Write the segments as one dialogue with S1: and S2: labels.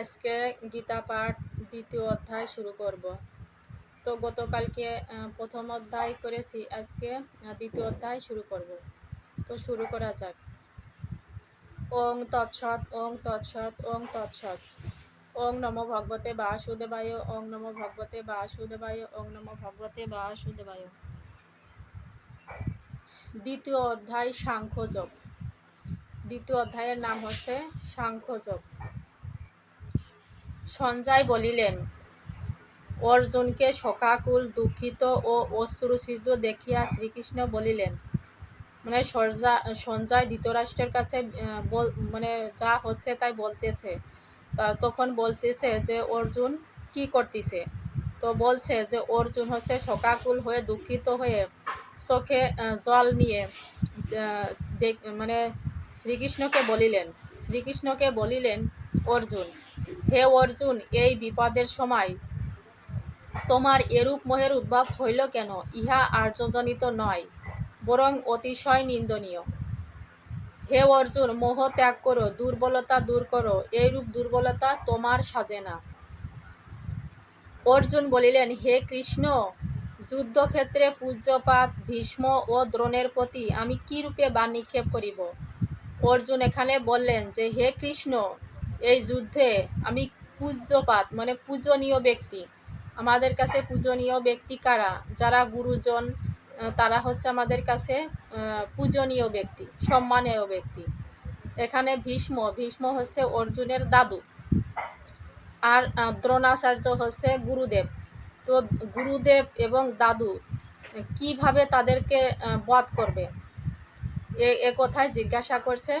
S1: আজকে গীতা পাঠ দ্বিতীয় অধ্যায় শুরু করব। তো গতকালকে প্রথম অধ্যায় করেছি, আজকে দ্বিতীয় অধ্যায় শুরু করব। তো শুরু করা যাক। ওং তৎসৎ ওং তৎসৎ ওং তৎসৎ। ওং নম ভগবতে বাসুদেবায়, ওং নম ভগবতে বাসুদেবায়, ওং নম ভগবতে বাসুদেবায়। দ্বিতীয় অধ্যায় সাংখ্যযোগ। দ্বিতীয় অধ্যায়ের নাম হচ্ছে সাংখ্যযোগ। সঞ্জয় বলিলেন, অর্জুনকে শোকাকুল, দুঃখিত ও অশ্রুসিদ্ধ দেখিয়া শ্রীকৃষ্ণ বলিলেন মানে সরজা, সঞ্জয় ধৃতরাষ্ট্রের কাছে মানে যা হচ্ছে তাই বলতেছে। তখন বলতেছে যে, অর্জুন কি করতেছে? তো বলছে যে, অর্জুন হচ্ছে শোকাকুল হয়ে, দুঃখিত হয়ে চোখে জল নিয়ে মানে শ্রীকৃষ্ণকে বলিলেন শ্রীকৃষ্ণকে বলিলেন, অর্জুন হে অর্জুন, এই বিপদের সময় তোমার এরূপ মোহের উদ্ভব হইল কেন? ইহা আর্যজনিত নয়, বরং অতিশয় নিন্দনীয়। হে অর্জুন, মোহ ত্যাগ করো, দুর্বলতা দূর করো, এইরূপ দুর্বলতা তোমার সাজে না। অর্জুন বলিলেন, হে কৃষ্ণ, যুদ্ধক্ষেত্রে পূজ্যপাত, ভীষ্ম ও দ্রোণের প্রতি আমি কি রূপে বা নিক্ষেপ করিব? অর্জুন এখানে বললেন যে, হে কৃষ্ণ এই যুদ্ধে আমি পূজ্যপাত মানে পূজনীয় ব্যক্তি। আমাদের কাছে পূজনীয় ব্যক্তি কারা? যারা গুরুজন তারা হচ্ছে আমাদের কাছে পূজনীয় ব্যক্তি, সম্মানীয় ব্যক্তি। এখানে ভীষ্ম ভীষ্ম হচ্ছে অর্জুনের দাদু। আর দ্রোণাচার্য হচ্ছে গুরুদেব। তো গুরুদেব এবং দাদু কীভাবে তাদেরকে বধ করবে? এ কথায় জিজ্ঞাসা করছে।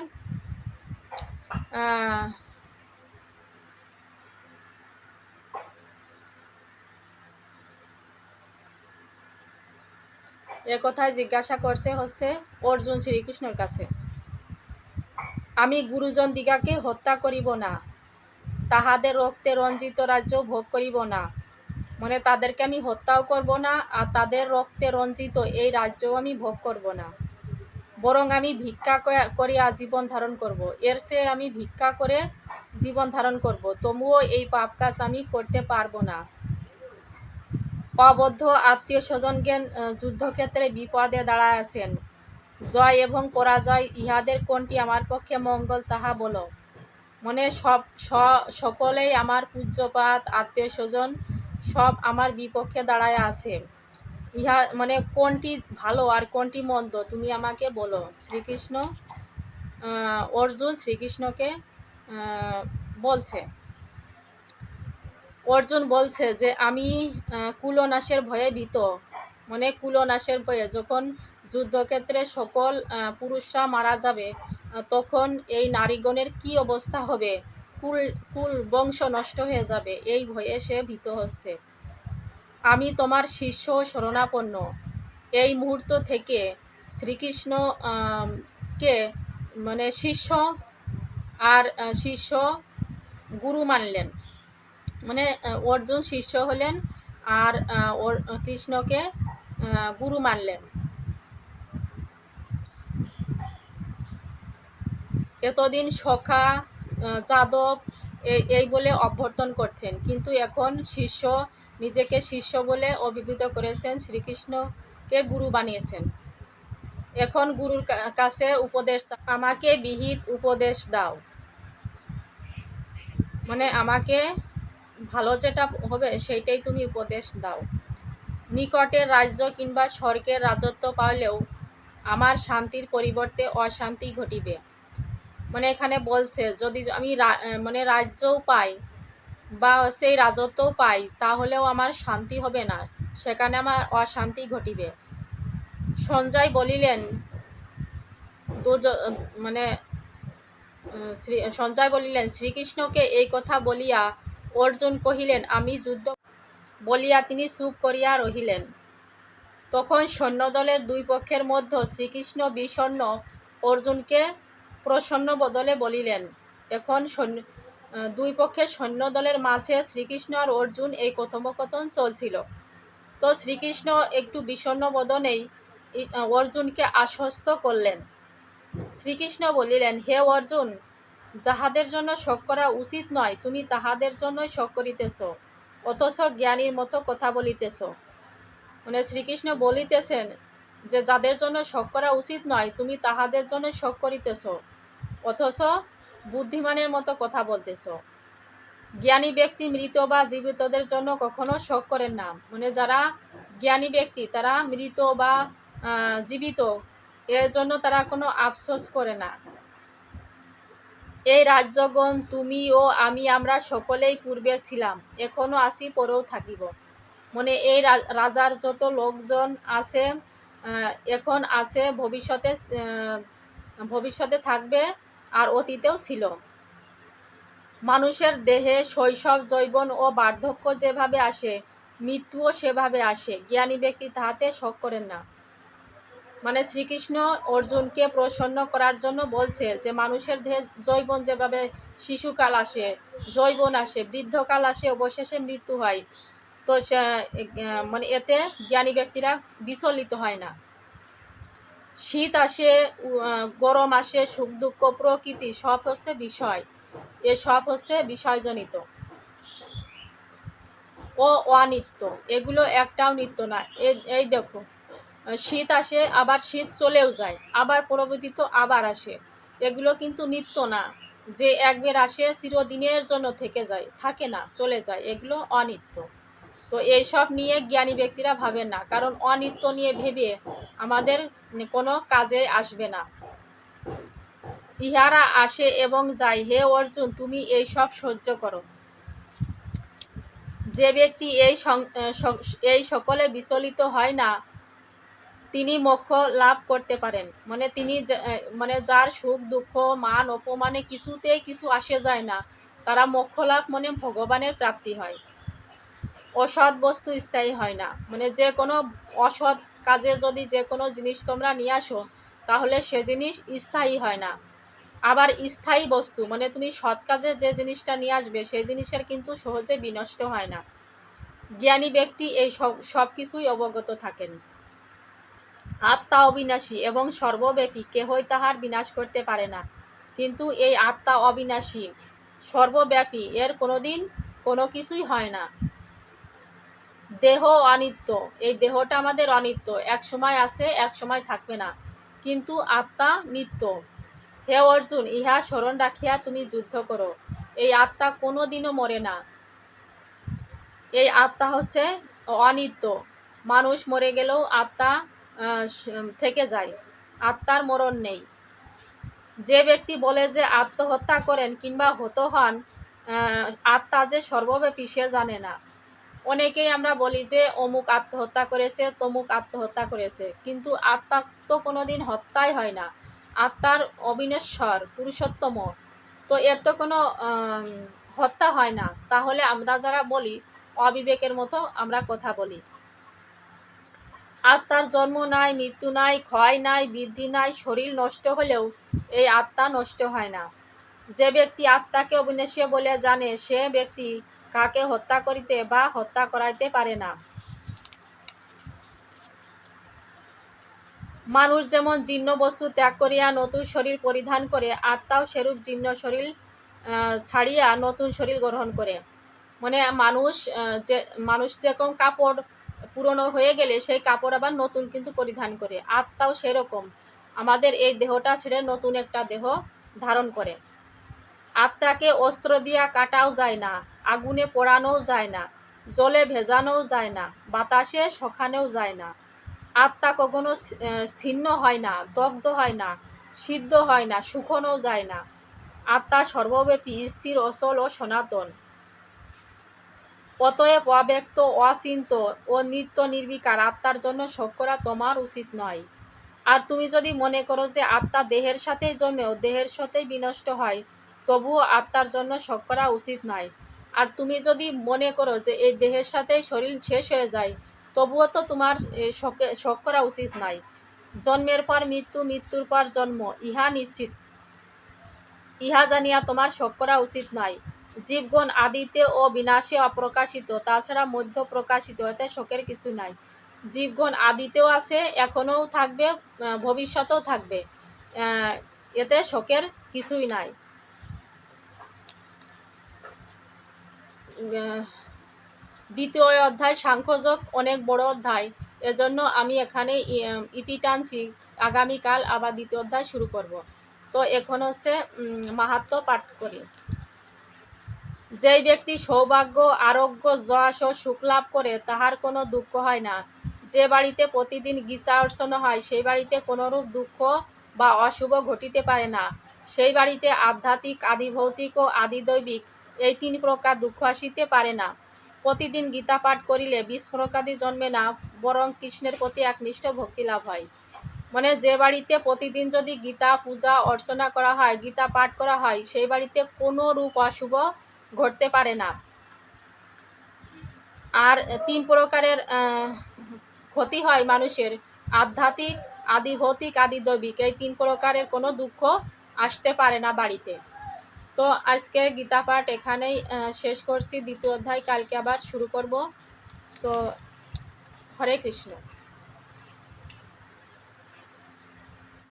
S1: এ জিজ্ঞাসা করছে হচ্ছে অর্জুন শ্রীকৃষ্ণর কাছে। আমি গুরুজন দিগাকে হত্যা করিব না, তাহাদের রক্তে রঞ্জিত রাজ্য ভোগ করিব না। মানে তাদেরকে আমি হত্যাও করব না, আর তাদের রক্তে রঞ্জিত এই রাজ্যও আমি ভোগ করব না। বরং আমি ভিক্ষা করিয়া জীবন ধারণ করব। এর চেয়ে আমি ভিক্ষা করে জীবন ধারণ করব। তবুও এই পাপ কাজ আমি করতে পারব না। অবদ্ধ আত্মীয় স্বজনজ্ঞান যুদ্ধক্ষেত্রে বিপদে দাঁড়ায় আছেন। জয় এবং পরাজয় ইহাদের কোনটি আমার পক্ষে মঙ্গল তাহা বলো। মানে সব সকলেই আমার পূজ্যপাত, আত্মীয় স্বজন সব আমার বিপক্ষে দাঁড়ায় আছে। ইহা মানে কোনটি ভালো আর কোনটি মন্দ, তুমি আমাকে বলো। শ্রীকৃষ্ণ অর্জুন শ্রীকৃষ্ণকে বলছে। অর্জুন বলছে যে, আমি কুলনাশের ভয়ে ভীত। মানে কুলনাশের ভয়ে যখন যুদ্ধক্ষেত্রে সকল পুরুষরা মারা যাবে তখন এই নারীগণের কি অবস্থা হবে? কুল কুল বংশ নষ্ট হয়ে যাবে। এই ভয়ে সে ভীত হচ্ছে। আমি তোমার শিষ্য শরণাপন্ন। এই মুহূর্ত থেকে শ্রীকৃষ্ণ কে মানে শিষ্য আর শিষ্য গুরু মানলেন। মানে অর্জুন শিষ্য হলেন আর কৃষ্ণকে গুরু মানলেন। এতদিন সখা যাদব এই বলে অভ্যর্থন করতেন। কিন্তু এখন শিষ্য নিজেকে শিষ্য বলে অভিভূত করেছেন শ্রীকৃষ্ণকে গুরু বানিয়েছেন। এখন গুরুর কাছে উপদেশ, আমাকে বিহিত উপদেশ দাও। মানে আমাকে ভালো যেটা হবে সেইটাই তুমি উপদেশ দাও। নিকটের রাজ্য কিংবা স্বর্গের রাজত্ব পাইলেও আমার শান্তির পরিবর্তে অশান্তি ঘটিবে। মানে এখানে বলছে, যদি আমি মানে রাজ্যও পাই বা সেই রাজত্বও পাই, তাহলেও আমার শান্তি হবে না। সেখানে আমার অশান্তি ঘটিবে। সঞ্জয় বলিলেন মানে সঞ্জয় বলিলেন, শ্রীকৃষ্ণকে এই কথা বলিয়া অর্জুন কহিলেন, আমি যুদ্ধ বলিয়া তিনি চুপ করিয়া রহিলেন। তখন সৈন্যদলের দুই পক্ষের মধ্যে শ্রীকৃষ্ণ বিষণ্ণ অর্জুনকে প্রসন্ন বদলে বলিলেন। এখন দুই পক্ষের সৈন্যদলের মাঝে শ্রীকৃষ্ণ আর অর্জুন এই কথোপকথন চলছিল। তো শ্রীকৃষ্ণ একটু বিষণ্ণ বদনেই অর্জুনকে আশ্বস্ত করলেন। শ্রীকৃষ্ণ বলিলেন, হে অর্জুন যাহাদের জন্য শোক করা উচিত নয়, তুমি তাহাদের জন্যই শোক করিতেছ, অথচ জ্ঞানীর মতো কথা বলিতেছ। মানে শ্রীকৃষ্ণ বলিতেছেন যে, যাদের জন্য শোক করা উচিত নয়, তুমি তাহাদের জন্য শোক করিতেছ, অথচ বুদ্ধিমানের মতো কথা বলতেছ। জ্ঞানী ব্যক্তি মৃত বা জীবিতদের জন্য কখনো শোক করেন না। মানে যারা জ্ঞানী ব্যক্তি, তারা মৃত বা জীবিত, এর জন্য তারা কোনো আফসোস করে না। এই রাজ্যগণ তুমি ও আমি, আমরা সকলেই পূর্বে ছিলাম, এখনও আসি পরেও থাকিব। মানে এই রাজার যত লোকজন আছে এখন আছে, ভবিষ্যতে ভবিষ্যতে থাকবে, আর অতীতেও ছিল। মানুষের দেহে শৈশব জৈবন ও বার্ধক্য যেভাবে আসে, মৃত্যুও সেভাবে আসে। জ্ঞানী ব্যক্তি তাহাতে শখ করেন না। মানে শ্রীকৃষ্ণ অর্জুনকে প্রসন্ন করার জন্য বলছে যে, মানুষের দেহে জৈবন যেভাবে শিশুকাল আসে জৈবন আসে, বৃদ্ধকাল আসে, অবশেষে মৃত্যু হয়। তো মানে এতে জ্ঞানী ব্যক্তিরা বিচলিত হয় না। শীত আসে গরম আসে, সুখ দুঃখ, প্রকৃতি সব হচ্ছে বিষয়। এ সব হচ্ছে বিষয়জনিত। ও অনিত্য। এগুলো একটাও নিত্য না। এই দেখো। শীত আসে, আবার শীত চলেও যায়, আবার পরবর্তীত আবার আসে। এগুলো কিন্তু নিত্য না। যে একবার আসে, চিরদিনের জন্য থেকে যায়, থাকে না, চলে যায়, এগুলো অনিত্য। তো এইসব নিয়ে জ্ঞানী ব্যক্তিরা ভাবেন না, কারণ অনিত্য নিয়ে ভেবে আমাদের কোনো কাজে আসবে না। ইহারা আসে এবং যায়, হে অর্জুন, তুমি এই সব সহ্য করো। যে ব্যক্তি এই এই সকলে বিচলিত হয় না তিনি মোক্ষ লাভ করতে পারেন। মানে তিনি মানে যার সুখ, দুঃখ, মান, অপমানে কিছুতেই কিছু আসে যায় না। তারা মোক্ষ লাভ মানে ভগবানের প্রাপ্তি হয়। অসৎ বস্তু স্থায়ী হয় না। মানে যে কোনো অসৎ কাজে যদি যে কোনো জিনিস তোমরা নিয়ে আসো, তাহলে সে জিনিস স্থায়ী হয় না। আবার স্থায়ী বস্তু মানে তুমি সৎ কাজে যে জিনিসটা নিয়ে আসবে, সেই জিনিসের কিন্তু সহজে বিনষ্ট হয় না। জ্ঞানী ব্যক্তি এই সব সব কিছুই অবগত থাকেন। আত্মা অবিনাশী এবং সর্বব্যাপী, কেহই তাহার বিনাশ করতে পারে না। কিন্তু এই আত্মা অবিনাশী, সর্বব্যাপী, এর কোনোদিন কোনো কিছুই হয় না। দেহ অনিত্য, এই দেহটা আমাদের অনিত্য, এক সময় আছে, এক সময় থাকবে না। কিন্তু আত্মা নিত্য। হে অর্জুন, ইহা স্মরণ রাখিয়া তুমি যুদ্ধ করো। এই আত্মা কোনো দিনও মরে না। এই আত্মা হচ্ছে অনিত্য। মানুষ মরে গেলেও আত্মা থেকে যায়। আত্মার মরণ নেই। যে ব্যক্তি বলে যে আত্মহত্যা করেন কিংবা হত হন আত্মা যে সর্বব্যাপী সে জানে না। অনেকেই আমরা বলি যে, অমুক আত্মহত্যা করেছে, তমুক আত্মহত্যা করেছে। কিন্তু আত্মা তো কোনোদিন হত্যাই হয় না। আত্মার অবিনশ্বর, পুরুষোত্তম। তো এর তো কোনো হত্যা হয় না। তাহলে আমরা যারা বলি, অবিবেকের মতো আমরা কথা বলি। আত্মার জন্ম নাই, মৃত্যু নাই, ক্ষয় নাই, বৃদ্ধি নাই, শরীর নষ্ট হলেও এই আত্মা নষ্ট হয় না। যে ব্যক্তি আত্মাকে অবিনাশী বলে জানে, সে ব্যক্তি কাকে হত্যা করিতে বা হত্যা করাইতে পারে না। মানুষ যেমন জীর্ণ বস্তু ত্যাগ করিয়া নতুন শরীর পরিধান করে, আত্মাও সেরূপ জীর্ণ শরীর ছাড়িয়া নতুন শরীর গ্রহণ করে। মানে মানুষ যে, মানুষ যেরকম কাপড় পুরনো হয়ে গেলে সেই কাপড় আবার নতুন কিন্তু পরিধান করে। আত্মাও সেরকম। আমাদের এই দেহটা ছেড়ে নতুন একটা দেহ ধারণ করে। আত্মাকে অস্ত্র দিয়া কাটাও যায় না, আগুনে পোড়ানোও যায় না, জলে ভেজানোও যায় না, বাতাসে শখানেও যায় না। আত্মা কখনো ছিন্ন হয় না, দগ্ধ হয় না, সিদ্ধ হয় না শুকনোও যায় না। আত্মা সর্বব্যাপী, স্থির, অচল ও সনাতন। অতএব অব্যক্ত অচিন্ত ও নিত্য নির্বিকার আত্মার জন্য শোক করা তোমার উচিত নয়। আর তুমি যদি মনে করো যে আত্মা দেহের সাথেই জন্মেও দেহের সাথেই বিনষ্ট হয়, তবুও আত্মার জন্য শোক করা উচিত নয়। আর তুমি যদি মনে করো যে এই দেহের সাথেই শরীর শেষ হয়ে যায়, তবুও তো তোমার শোক করা উচিত নয়। জন্মের পর মৃত্যু, মৃত্যুর পর জন্ম, ইহা নিশ্চিত। ইহা জানিয়া তোমার শোক করা উচিত নয়। জীবগণ আদিতে ও বিনাশে অপ্রকাশিত, তাছাড়া মধ্য প্রকাশিত এতে শোকের কিছু নাই। জীবগণ আদিতেও আছে, এখনও থাকবে ভবিষ্যতেও থাকবে। এতে শোকের কিছুই নাই। দ্বিতীয় অধ্যায়, সাংখ্যযোগ, অনেক বড় অধ্যায়। এজন্য আমি এখানে ইতি টানছি। আগামীকাল আবার দ্বিতীয় অধ্যায় শুরু করব। তো এখন হচ্ছে মাহাত্ম পাঠ করি। যেই ব্যক্তি সৌভাগ্য, আরোগ্য, যশ ও সুখ লাভ করে, তাহার কোনো দুঃখ হয় না। যে বাড়িতে প্রতিদিন গীতা অর্চনা হয়, সেই বাড়িতে কোনোরূপ দুঃখ বা অশুভ ঘটিতে পারে না। সেই বাড়িতে আধ্যাত্মিক আদি ভৌতিক ও আদি দৈবিক এই তিন প্রকার দুঃখ আসিতে পারে না। প্রতিদিন গীতা পাঠ করিলে বিস্ফোরকাদি জন্মে না, বরং কৃষ্ণের প্রতি একনিষ্ঠ ভক্তি লাভ হয়। মানে যে বাড়িতে প্রতিদিন যদি গীতা পূজা অর্চনা করা হয়, গীতা পাঠ করা হয়, সেই বাড়িতে কোনো রূপ অশুভ ঘটতে পারে না। আর তিন প্রকারের ক্ষতি হয় মানুষের। আধ্যাত্মিক আদি ভৌতিক আদি দৈবিক এই তিন প্রকারের কোনো দুঃখ আসতে পারে না বাড়িতে। তো আজকে গীতা পাঠ এখানেই শেষ করছি। দ্বিতীয় অধ্যায় কালকে আবার শুরু করব। তো হরে কৃষ্ণ।